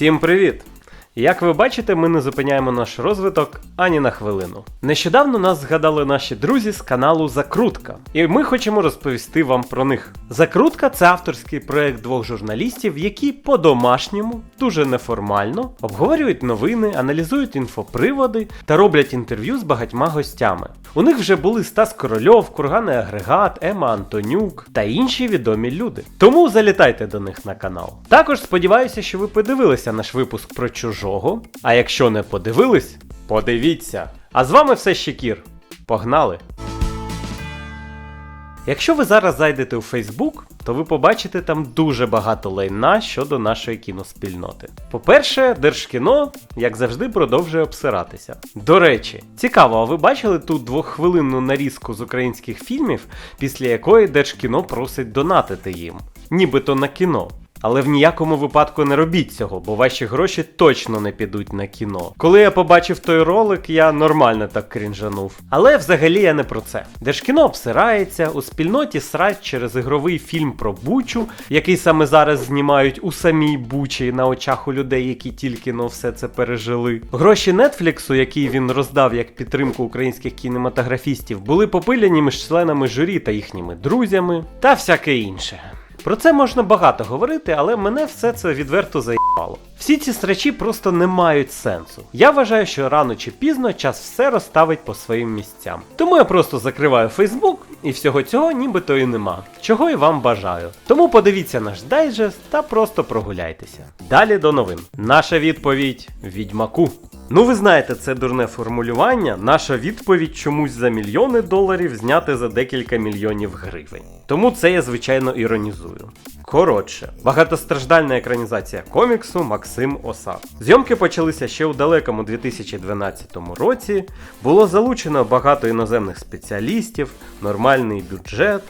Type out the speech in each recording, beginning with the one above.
Всім привіт! Як ви бачите, ми не зупиняємо наш розвиток ані на хвилину. Нещодавно нас згадали наші друзі з каналу Закрутка, і ми хочемо розповісти вам про них. Закрутка це авторський проект двох журналістів, які по-домашньому, дуже неформально, обговорюють новини, аналізують інфоприводи та роблять інтерв'ю з багатьма гостями. У них вже були Стас Корольов, Курганий Агрегат, Ема Антонюк та інші відомі люди. Тому залітайте до них на канал. Також сподіваюся, що ви подивилися наш випуск про чужого. А якщо не подивились, подивіться. А з вами все ще Кір. Погнали! Якщо ви зараз зайдете у Facebook, то ви побачите там дуже багато лайна щодо нашої кіноспільноти. По-перше, Держкіно, як завжди, продовжує обсиратися. До речі, цікаво, а ви бачили ту двоххвилинну нарізку з українських фільмів, після якої Держкіно просить донатити їм, нібито на кіно. Але в ніякому випадку не робіть цього, бо ваші гроші точно не підуть на кіно. Коли я побачив той ролик, я нормально так крінжанув. Але взагалі я не про це. Держкіно обсирається, у спільноті срать через ігровий фільм про Бучу, який саме зараз знімають у самій Бучі на очах у людей, які тільки но все це пережили. Гроші Нетфліксу, які він роздав як підтримку українських кінематографістів, були попиляні між членами журі та їхніми друзями, та всяке інше. Про це можна багато говорити, але мене все це відверто заїбало. Всі ці срачі просто не мають сенсу. Я вважаю, що рано чи пізно час все розставить по своїм місцям. Тому я просто закриваю Фейсбук і всього цього нібито і нема. Чого і вам бажаю. Тому подивіться наш дайджест та просто прогуляйтеся. Далі до новин. Наша відповідь відьмаку. Ну, ви знаєте, це дурне формулювання. Наша відповідь чомусь за мільйони доларів зняти за декілька мільйонів гривень. Тому це я звичайно іронізую. Коротше, багатостраждальна екранізація коміксу Максим Оса. Зйомки почалися ще у далекому 2012 році. Було залучено багато іноземних спеціалістів, нормальний бюджет.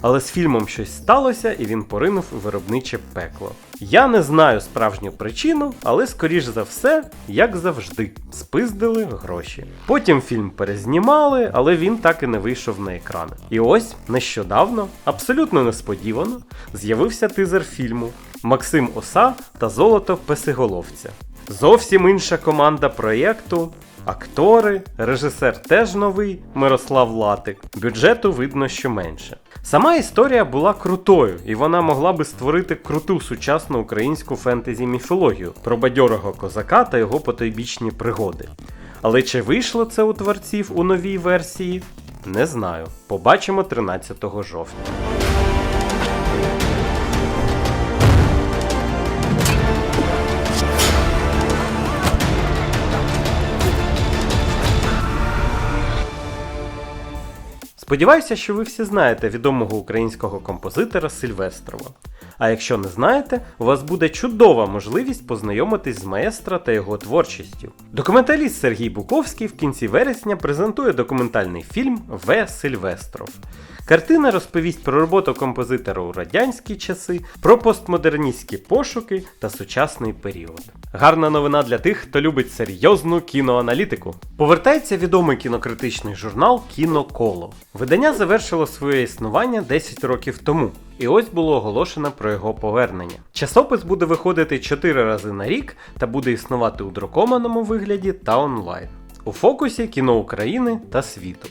Але з фільмом щось сталося і він поринув у виробниче пекло. Я не знаю справжню причину, але скоріш за все, як завжди, спиздили гроші. Потім фільм перезнімали, але він так і не вийшов на екрани. І ось нещодавно, абсолютно несподівано, з'явився тизер фільму Максим Оса та Золото Песиголовця. Зовсім інша команда проєкту. Актори, режисер теж новий Мирослав Латик. Бюджету видно, що менше. Сама історія була крутою, і вона могла би створити круту сучасну українську фентезі міфологію про бадьорого козака та його потойбічні пригоди. Але чи вийшло це у творців у новій версії? Не знаю. Побачимо 13 жовтня. Сподіваюся, що ви всі знаєте відомого українського композитора Сильвестрова. А якщо не знаєте, у вас буде чудова можливість познайомитись з маестро та його творчістю. Документаліст Сергій Буковський в кінці вересня презентує документальний фільм В. Сильвестров. Картина розповість про роботу композитора у радянські часи, про постмодерністські пошуки та сучасний період. Гарна новина для тих, хто любить серйозну кіноаналітику. Повертається відомий кінокритичний журнал Кіноколо. Видання завершило своє існування 10 років тому. І ось було оголошено про його повернення. Часопис буде виходити 4 рази на рік та буде існувати у друкованому вигляді та онлайн. У фокусі кіно України та світу.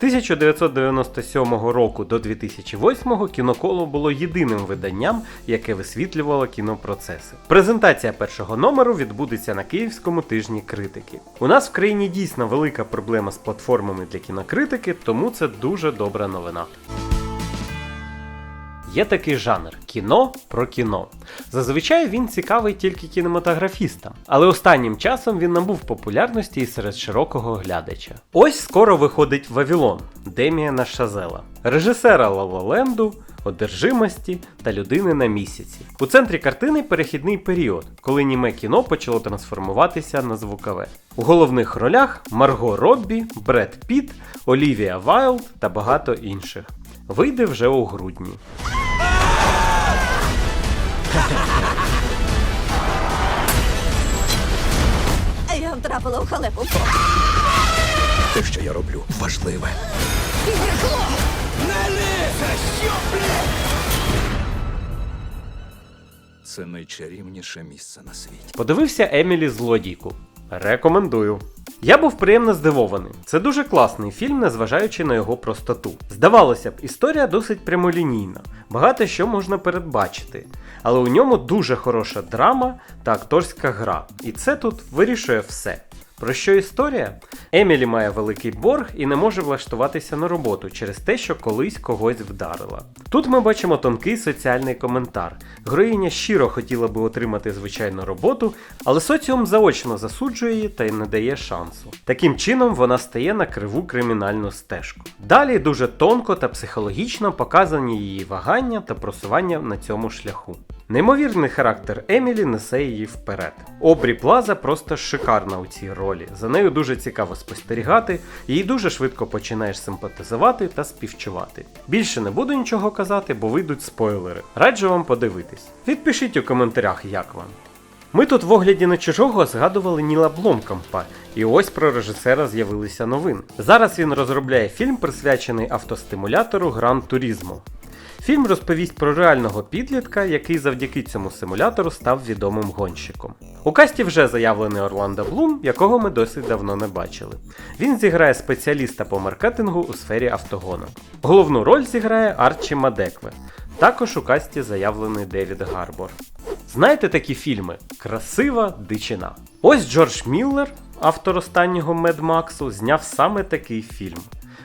З 1997 року до 2008 кіноколо було єдиним виданням, яке висвітлювало кінопроцеси. Презентація першого номеру відбудеться на Київському тижні критики. У нас в країні дійсно велика проблема з платформами для кінокритики, тому це дуже добра новина. Є такий жанр кіно про кіно. Зазвичай він цікавий тільки кінематографістам, але останнім часом він набув популярності і серед широкого глядача. Ось скоро виходить Вавілон Деміана Шазела, режисера Лалаленду, одержимості та людини на місяці. У центрі картини перехідний період, коли німе кіно почало трансформуватися на звукове. У головних ролях Марго Роббі, Бред Піт, Олівія Вайлд та багато інших. Вийде вже у грудні. Я втрапила в халепу. Те, що я роблю, важливе. Це найчарівніше місце на світі. Подивився Емілі Злодійку. Рекомендую. Я був приємно здивований. Це дуже класний фільм, незважаючи на його простоту. Здавалося б, історія досить прямолінійна, багато що можна передбачити, але у ньому дуже хороша драма та акторська гра, і це тут вирішує все. Про що історія? Емілі має великий борг і не може влаштуватися на роботу через те, що колись когось вдарила. Тут ми бачимо тонкий соціальний коментар. Героїня щиро хотіла би отримати звичайну роботу, але соціум заочно засуджує її та й не дає шансу. Таким чином вона стає на криву кримінальну стежку. Далі дуже тонко та психологічно показані її вагання та просування на цьому шляху. Неймовірний характер Емілі несе її вперед. Обрі Плаза просто шикарна у цій ролі. За нею дуже цікаво спостерігати, їй дуже швидко починаєш симпатизувати та співчувати. Більше не буду нічого казати, бо вийдуть спойлери. Раджу вам подивитись. Відпишіть у коментарях, як вам. Ми тут в огляді на чужого згадували Ніла Бломкампа, і ось про режисера з'явилися новини. Зараз він розробляє фільм, присвячений автостимулятору Гран Турізмо. Фільм розповість про реального підлітка, який завдяки цьому симулятору став відомим гонщиком. У касті вже заявлений Орландо Блум, якого ми досить давно не бачили. Він зіграє спеціаліста по маркетингу у сфері автогонок. Головну роль зіграє Арчі Мадекве. Також у касті заявлений Девід Гарбор. Знаєте такі фільми? Красива дичина. Ось Джордж Міллер, автор останнього Мед Максу, зняв саме такий фільм.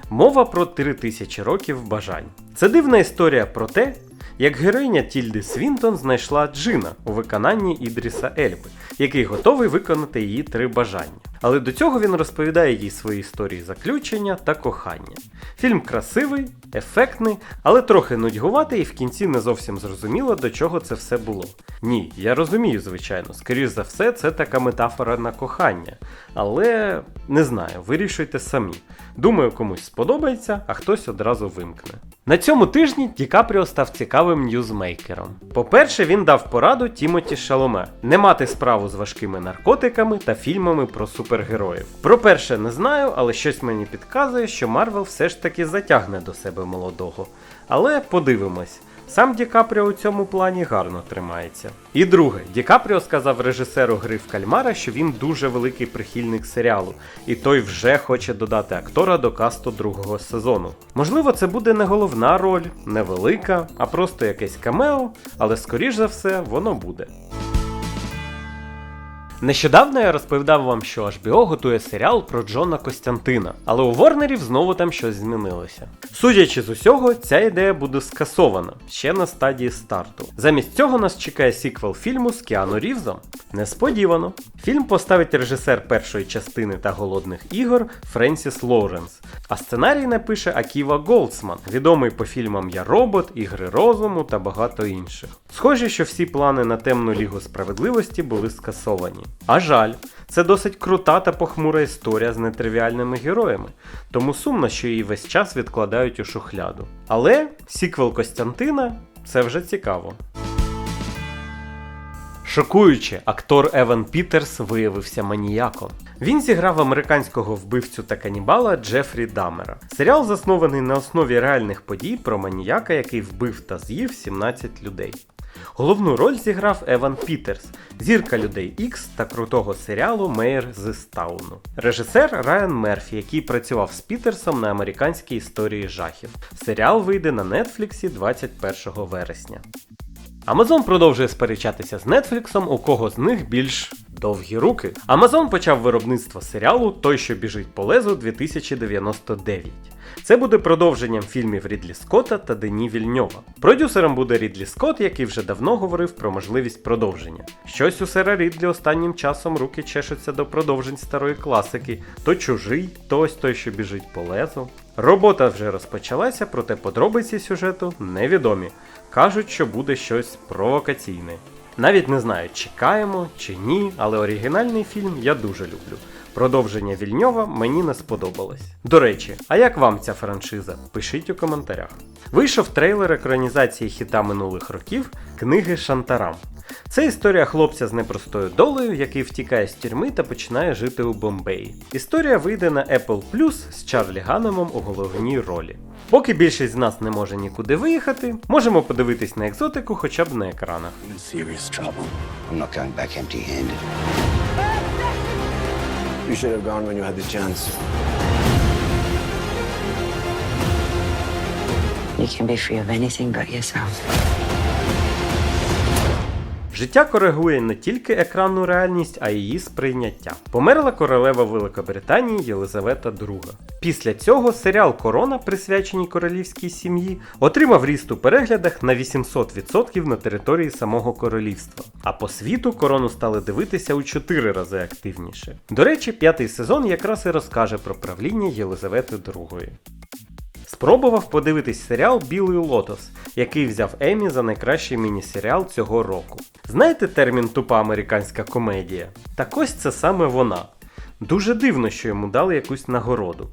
Мова про 3000 років бажань. Це дивна історія про те, як героїня Тільди Свінтон знайшла Джина у виконанні Ідріса Ельби, який готовий виконати її три бажання. Але до цього він розповідає їй свої історії заключення та кохання. Фільм красивий, ефектний, але трохи нудьгуватий і в кінці не зовсім зрозуміло, до чого це все було. Ні, я розумію, звичайно, скоріш за все, це така метафора на кохання. Але не знаю, вирішуйте самі. Думаю, комусь сподобається, а хтось одразу вимкне. На цьому тижні Ді Капріо став цікавим ньюзмейкером. По-перше, він дав пораду Тімоті Шаломе не мати справу з важкими наркотиками та фільмами про супергероїв. Про перше не знаю, але щось мені підказує, що Марвел все ж таки затягне до себе молодого. Але подивимось. Сам Ді Капріо у цьому плані гарно тримається. І друге, Ді Капріо сказав режисеру гри в Кальмара, що він дуже великий прихильник серіалу, і той вже хоче додати актора до касту другого сезону. Можливо, це буде не головна роль, не велика, а просто якесь камео, але скоріш за все воно буде. Нещодавно я розповідав вам, що HBO готує серіал про Джона Костянтина, але у Ворнерів знову там щось змінилося. Судячи з усього, ця ідея буде скасована ще на стадії старту. Замість цього нас чекає сіквел фільму з Кіану Рівзом. Несподівано. Фільм поставить режисер першої частини та голодних ігор Френсіс Лоуренс, а сценарій напише Аківа Голдсман, відомий по фільмам Я робот, Ігри розуму та багато інших. Схоже, що всі плани на темну лігу справедливості були скасовані. А жаль, це досить крута та похмура історія з нетривіальними героями, тому сумно, що її весь час відкладають у шухляду. Але сіквел Костянтина це вже цікаво. Шокуюче, актор Еван Пітерс виявився маніяком. Він зіграв американського вбивцю та канібала Джефрі Дамера. Серіал заснований на основі реальних подій про маніяка, який вбив та з'їв 17 людей. Головну роль зіграв Еван Пітерс, зірка людей Ікс та крутого серіалу Мейер з Стауну. Режисер Райан Мерфі, який працював з Пітерсом на американській історії жахів. Серіал вийде на Нетфліксі 21 вересня. Amazon продовжує сперечатися з Netflix, у кого з них більш довгі руки. Amazon почав виробництво серіалу Той, що біжить по лезу 2099. Це буде продовженням фільмів Рідлі Скотта та Дені Вільньова. Продюсером буде Рідлі Скотт, який вже давно говорив про можливість продовження. Щось у сера Рідлі останнім часом руки чешуться до продовжень старої класики: то чужий, то ось той, що біжить по лезу. Робота вже розпочалася, проте подробиці сюжету невідомі. Кажуть, що буде щось провокаційне. Навіть не знаю, чекаємо чи ні, але оригінальний фільм я дуже люблю. Продовження Вільньова мені не сподобалось. До речі, а як вам ця франшиза? Пишіть у коментарях. Вийшов трейлер екранізації хіта минулих років книги Шантарам. Це історія хлопця з непростою долею, який втікає з тюрми та починає жити у Бомбеї. Історія вийде на Apple Plus з Чарлі Ганемом у головній ролі. Поки більшість з нас не може нікуди виїхати, можемо подивитись на екзотику хоча б на екранах. You should have gone when you had the chance. You can be free of anything but yourself. Життя коригує не тільки екранну реальність, а й її сприйняття. Померла королева Великобританії Єлизавета II. Після цього серіал Корона, присвяченій королівській сім'ї, отримав ріст у переглядах на 800% на території самого королівства. А по світу корону стали дивитися у 4 рази активніше. До речі, п'ятий сезон якраз і розкаже про правління Єлизавети II. Спробував подивитись серіал Білий Лотос, який взяв Емі за найкращий міні-серіал цього року. Знаєте термін тупа американська комедія? Так ось це саме вона. Дуже дивно, що йому дали якусь нагороду.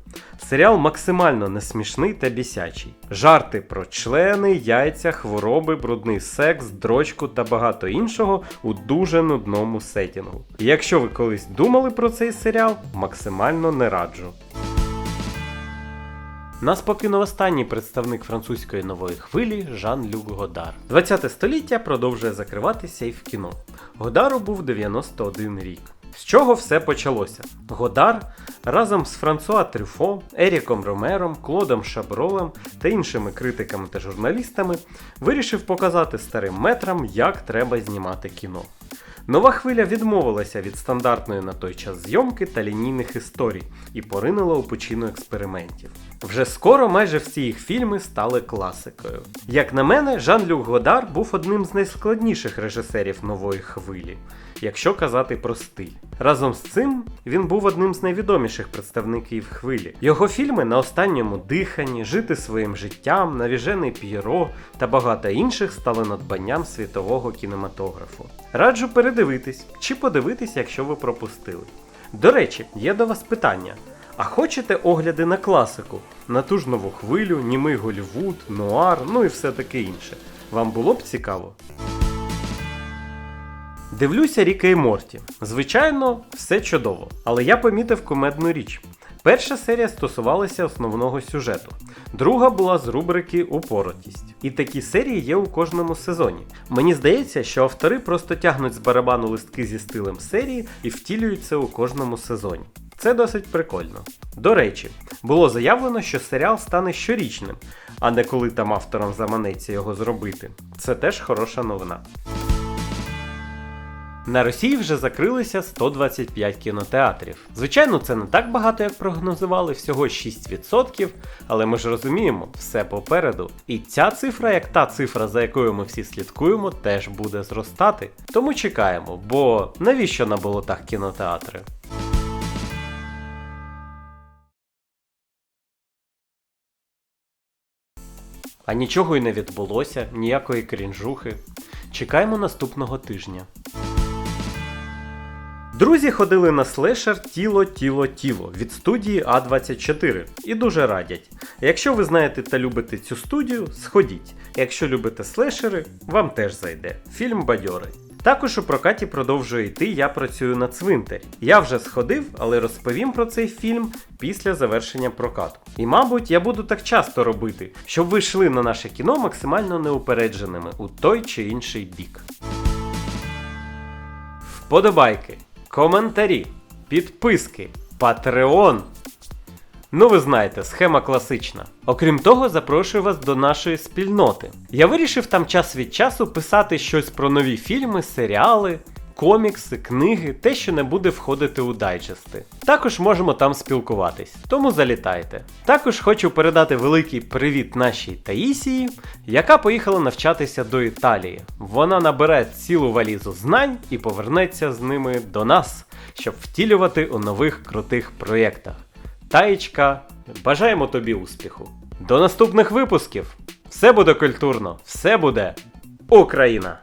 Серіал максимально несмішний та бісячий. Жарти про члени, яйця, хвороби, брудний секс, дрочку та багато іншого у дуже нудному сетінгу. І якщо ви колись думали про цей серіал, максимально не раджу. Нас покинув останній представник французької нової хвилі Жан-Люк Годар. 20 століття продовжує закриватися і в кіно. Годару був 91 рік. З чого все почалося? Годар разом з Франсуа Трюфо, Еріком Ромером, Клодом Шабролем та іншими критиками та журналістами вирішив показати старим метрам, як треба знімати кіно. Нова хвиля відмовилася від стандартної на той час зйомки та лінійних історій і поринула у пучину експериментів. Вже скоро майже всі їх фільми стали класикою. Як на мене, Жан-Люк Годар був одним з найскладніших режисерів нової хвилі, якщо казати про стиль. Разом з цим він був одним з найвідоміших представників хвилі. Його фільми на останньому диханні, жити своїм життям, навіжений П'єро та багато інших стали надбанням світового кінематографу. Раджу передивитись чи подивитись, якщо ви пропустили. До речі, є до вас питання. А хочете огляди на класику, на ту ж нову хвилю, німий Голівуд, нуар, ну і все таке інше. Вам було б цікаво? Дивлюся Ріка і Морті. Звичайно, все чудово, але я помітив кумедну річ. Перша серія стосувалася основного сюжету, друга була з рубрики Упоротість. І такі серії є у кожному сезоні. Мені здається, що автори просто тягнуть з барабану листки зі стилем серії і втілюють це у кожному сезоні. Це досить прикольно. До речі, було заявлено, що серіал стане щорічним, а не коли там авторам заманеться його зробити. Це теж хороша новина. На Росії вже закрилися 125 кінотеатрів. Звичайно, це не так багато, як прогнозували, всього 6%, але ми ж розуміємо, все попереду. І ця цифра, як та цифра, за якою ми всі слідкуємо, теж буде зростати. Тому чекаємо, бо навіщо на болотах кінотеатри? А нічого й не відбулося, ніякої крінжухи. Чекаємо наступного тижня. Друзі ходили на слешер Тіло, тіло, тіло від студії А24 і дуже радять. Якщо ви знаєте та любите цю студію, сходіть. Якщо любите слешери, вам теж зайде. Фільм бадьорий. Також у прокаті продовжує йти Я працюю на цвинтарі. Я вже сходив, але розповім про цей фільм після завершення прокату. І мабуть, я буду так часто робити, щоб ви йшли на наше кіно максимально неупередженими у той чи інший бік. Вподобайки, коментарі, підписки, Патреон. Ну, ви знаєте, схема класична. Окрім того, запрошую вас до нашої спільноти. Я вирішив там час від часу писати щось про нові фільми, серіали, комікси, книги, те, що не буде входити у дайджести. Також можемо там спілкуватись, тому залітайте. Також хочу передати великий привіт нашій Таїсії, яка поїхала навчатися до Італії. Вона набере цілу валізу знань і повернеться з ними до нас, щоб втілювати у нових крутих проєктах. Таєчка, бажаємо тобі успіху. До наступних випусків! Все буде культурно, все буде Україна!